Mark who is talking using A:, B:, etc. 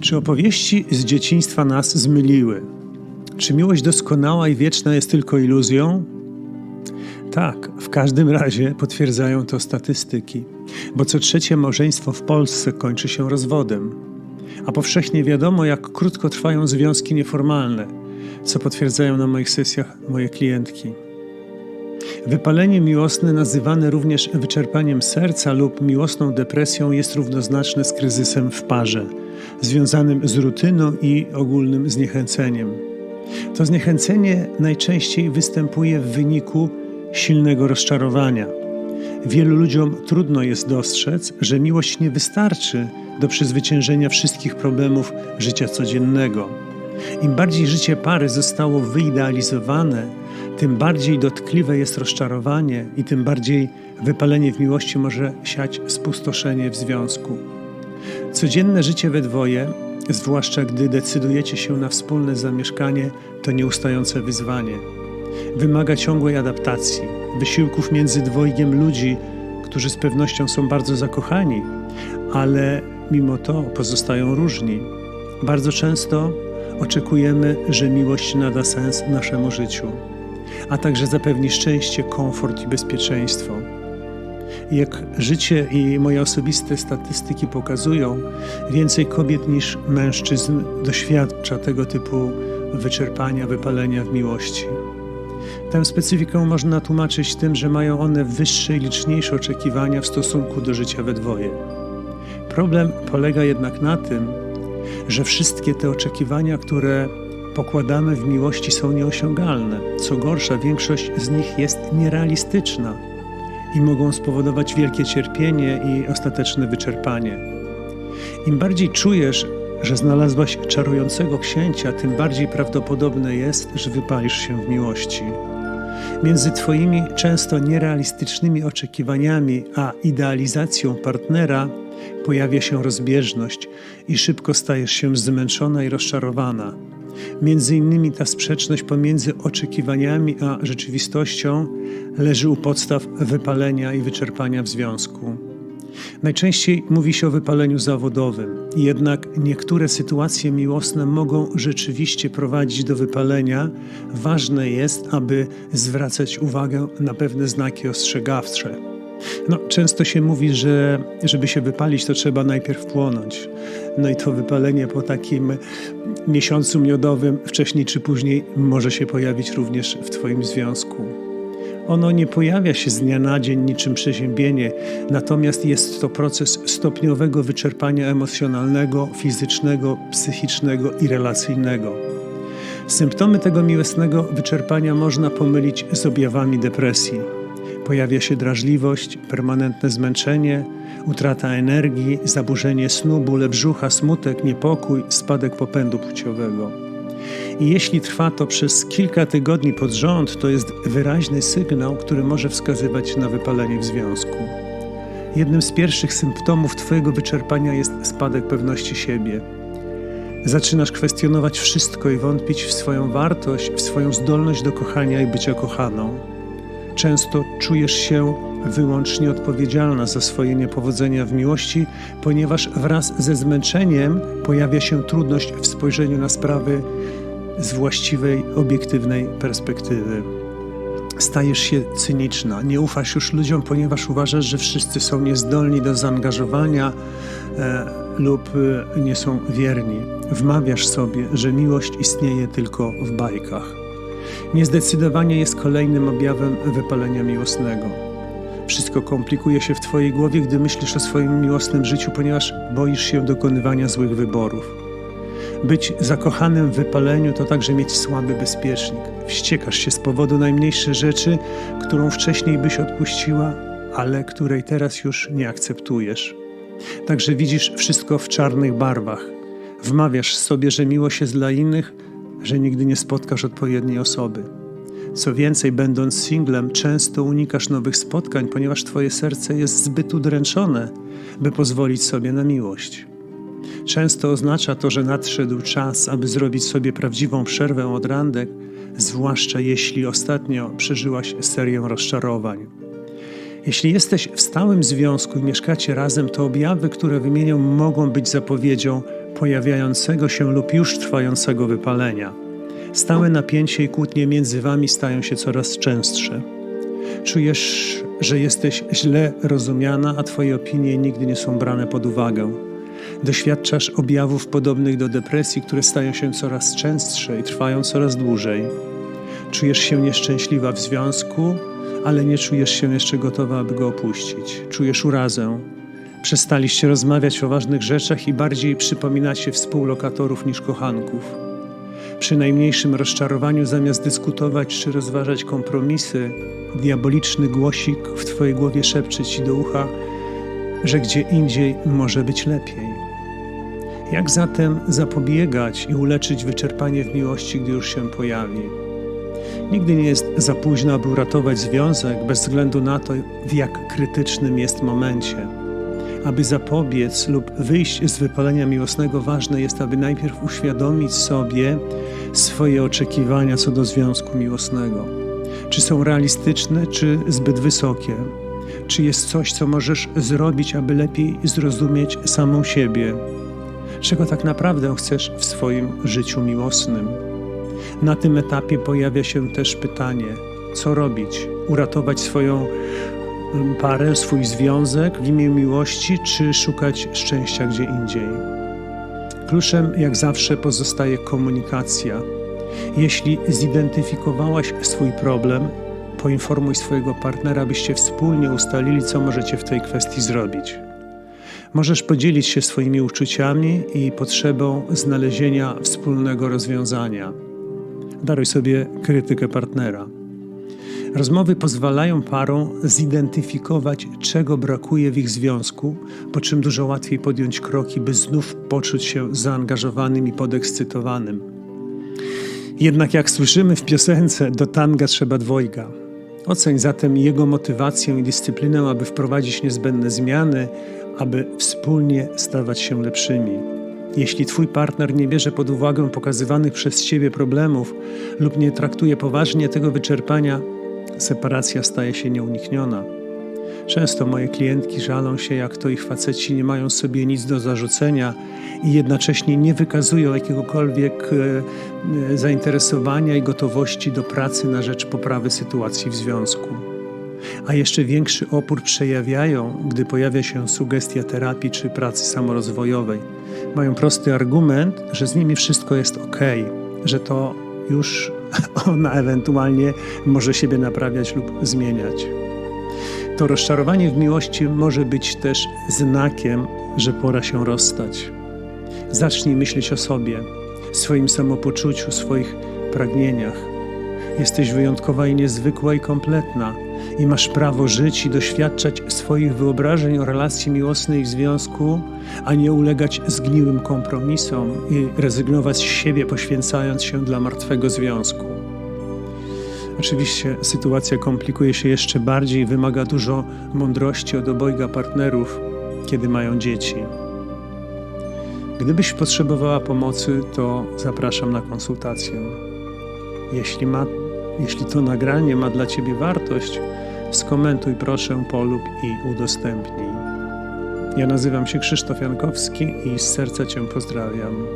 A: Czy opowieści z dzieciństwa nas zmyliły? Czy miłość doskonała i wieczna jest tylko iluzją? Tak, w każdym razie potwierdzają to statystyki, bo co trzecie małżeństwo w Polsce kończy się rozwodem. A powszechnie wiadomo, jak krótko trwają związki nieformalne, co potwierdzają na moich sesjach moje klientki. Wypalenie miłosne, nazywane również wyczerpaniem serca lub miłosną depresją, jest równoznaczne z kryzysem w parze, związanym z rutyną i ogólnym zniechęceniem. To zniechęcenie najczęściej występuje w wyniku silnego rozczarowania. Wielu ludziom trudno jest dostrzec, że miłość nie wystarczy do przezwyciężenia wszystkich problemów życia codziennego. Im bardziej życie pary zostało wyidealizowane, tym bardziej dotkliwe jest rozczarowanie i tym bardziej wypalenie w miłości może siać spustoszenie w związku. Codzienne życie we dwoje, zwłaszcza gdy decydujecie się na wspólne zamieszkanie, to nieustające wyzwanie. Wymaga ciągłej adaptacji, wysiłków między dwojgiem ludzi, którzy z pewnością są bardzo zakochani, ale mimo to pozostają różni. Bardzo często oczekujemy, że miłość nada sens naszemu życiu, a także zapewni szczęście, komfort i bezpieczeństwo. Jak życie i moje osobiste statystyki pokazują, więcej kobiet niż mężczyzn doświadcza tego typu wyczerpania, wypalenia w miłości. Tę specyfikę można tłumaczyć tym, że mają one wyższe i liczniejsze oczekiwania w stosunku do życia we dwoje. Problem polega jednak na tym, że wszystkie te oczekiwania, które pokładamy w miłości, są nieosiągalne. Co gorsza, większość z nich jest nierealistyczna i mogą spowodować wielkie cierpienie i ostateczne wyczerpanie. Im bardziej czujesz, że znalazłaś czarującego księcia, tym bardziej prawdopodobne jest, że wypalisz się w miłości. Między Twoimi często nierealistycznymi oczekiwaniami a idealizacją partnera pojawia się rozbieżność i szybko stajesz się zmęczona i rozczarowana. Między innymi ta sprzeczność pomiędzy oczekiwaniami a rzeczywistością leży u podstaw wypalenia i wyczerpania w związku. Najczęściej mówi się o wypaleniu zawodowym, jednak niektóre sytuacje miłosne mogą rzeczywiście prowadzić do wypalenia. Ważne jest, aby zwracać uwagę na pewne znaki ostrzegawcze. No, często się mówi, że żeby się wypalić, to trzeba najpierw płonąć. No i to wypalenie po takim miesiącu miodowym, wcześniej czy później, może się pojawić również w Twoim związku. Ono nie pojawia się z dnia na dzień niczym przeziębienie, natomiast jest to proces stopniowego wyczerpania emocjonalnego, fizycznego, psychicznego i relacyjnego. Symptomy tego miłosnego wyczerpania można pomylić z objawami depresji. Pojawia się drażliwość, permanentne zmęczenie, utrata energii, zaburzenie snu, bóle brzucha, smutek, niepokój, spadek popędu płciowego. I jeśli trwa to przez kilka tygodni pod rząd, to jest wyraźny sygnał, który może wskazywać na wypalenie w związku. Jednym z pierwszych symptomów Twojego wyczerpania jest spadek pewności siebie. Zaczynasz kwestionować wszystko i wątpić w swoją wartość, w swoją zdolność do kochania i bycia kochaną. Często czujesz się wyłącznie odpowiedzialna za swoje niepowodzenia w miłości, ponieważ wraz ze zmęczeniem pojawia się trudność w spojrzeniu na sprawy z właściwej, obiektywnej perspektywy. Stajesz się cyniczna, nie ufasz już ludziom, ponieważ uważasz, że wszyscy są niezdolni do zaangażowania e, lub e, nie są wierni. Wmawiasz sobie, że miłość istnieje tylko w bajkach. Niezdecydowanie jest kolejnym objawem wypalenia miłosnego. Wszystko komplikuje się w Twojej głowie, gdy myślisz o swoim miłosnym życiu, ponieważ boisz się dokonywania złych wyborów. Być zakochanym w wypaleniu to także mieć słaby bezpiecznik. Wściekasz się z powodu najmniejszej rzeczy, którą wcześniej byś odpuściła, ale której teraz już nie akceptujesz. Także widzisz wszystko w czarnych barwach. Wmawiasz sobie, że miłość jest dla innych, że nigdy nie spotkasz odpowiedniej osoby. Co więcej, będąc singlem, często unikasz nowych spotkań, ponieważ Twoje serce jest zbyt udręczone, by pozwolić sobie na miłość. Często oznacza to, że nadszedł czas, aby zrobić sobie prawdziwą przerwę od randek, zwłaszcza jeśli ostatnio przeżyłaś serię rozczarowań. Jeśli jesteś w stałym związku i mieszkacie razem, to objawy, które wymienię, mogą być zapowiedzią pojawiającego się lub już trwającego wypalenia. Stałe napięcie i kłótnie między wami stają się coraz częstsze. Czujesz, że jesteś źle rozumiana, a twoje opinie nigdy nie są brane pod uwagę. Doświadczasz objawów podobnych do depresji, które stają się coraz częstsze i trwają coraz dłużej. Czujesz się nieszczęśliwa w związku, ale nie czujesz się jeszcze gotowa, aby go opuścić. Czujesz urazę. Przestaliście rozmawiać o ważnych rzeczach i bardziej przypominacie współlokatorów niż kochanków. Przy najmniejszym rozczarowaniu, zamiast dyskutować czy rozważać kompromisy, diaboliczny głosik w Twojej głowie szepcze Ci do ucha, że gdzie indziej może być lepiej. Jak zatem zapobiegać i uleczyć wyczerpanie w miłości, gdy już się pojawi? Nigdy nie jest za późno, aby uratować związek, bez względu na to, w jak krytycznym jest momencie. Aby zapobiec lub wyjść z wypalenia miłosnego, ważne jest, aby najpierw uświadomić sobie swoje oczekiwania co do związku miłosnego. Czy są realistyczne, czy zbyt wysokie? Czy jest coś, co możesz zrobić, aby lepiej zrozumieć samą siebie? Czego tak naprawdę chcesz w swoim życiu miłosnym? Na tym etapie pojawia się też pytanie, co robić? Uratować swoją parę, swój związek w imię miłości, czy szukać szczęścia gdzie indziej? Kluczem, jak zawsze, pozostaje komunikacja. Jeśli zidentyfikowałaś swój problem, poinformuj swojego partnera, byście wspólnie ustalili, co możecie w tej kwestii zrobić. Możesz podzielić się swoimi uczuciami i potrzebą znalezienia wspólnego rozwiązania. Daruj sobie krytykę partnera. Rozmowy pozwalają parom zidentyfikować, czego brakuje w ich związku, po czym dużo łatwiej podjąć kroki, by znów poczuć się zaangażowanym i podekscytowanym. Jednak jak słyszymy w piosence, do tanga trzeba dwojga. Oceń zatem jego motywację i dyscyplinę, aby wprowadzić niezbędne zmiany, aby wspólnie stawać się lepszymi. Jeśli Twój partner nie bierze pod uwagę pokazywanych przez Ciebie problemów lub nie traktuje poważnie tego wyczerpania, separacja staje się nieunikniona. Często moje klientki żalą się, jak to ich faceci nie mają sobie nic do zarzucenia i jednocześnie nie wykazują jakiegokolwiek e, e, zainteresowania i gotowości do pracy na rzecz poprawy sytuacji w związku. A jeszcze większy opór przejawiają, gdy pojawia się sugestia terapii czy pracy samorozwojowej. Mają prosty argument, że z nimi wszystko jest ok, że to już ona ewentualnie może siebie naprawiać lub zmieniać. To rozczarowanie w miłości może być też znakiem, że pora się rozstać. Zacznij myśleć o sobie, swoim samopoczuciu, swoich pragnieniach. Jesteś wyjątkowa i niezwykła i kompletna i masz prawo żyć i doświadczać swoich wyobrażeń o relacji miłosnej w związku, a nie ulegać zgniłym kompromisom i rezygnować z siebie, poświęcając się dla martwego związku. Oczywiście sytuacja komplikuje się jeszcze bardziej i wymaga dużo mądrości od obojga partnerów, kiedy mają dzieci. Gdybyś potrzebowała pomocy, to zapraszam na konsultację. Jeśli, ma, jeśli to nagranie ma dla Ciebie wartość, skomentuj proszę, polub i udostępnij. Ja nazywam się Krzysztof Jankowski i z serca Cię pozdrawiam.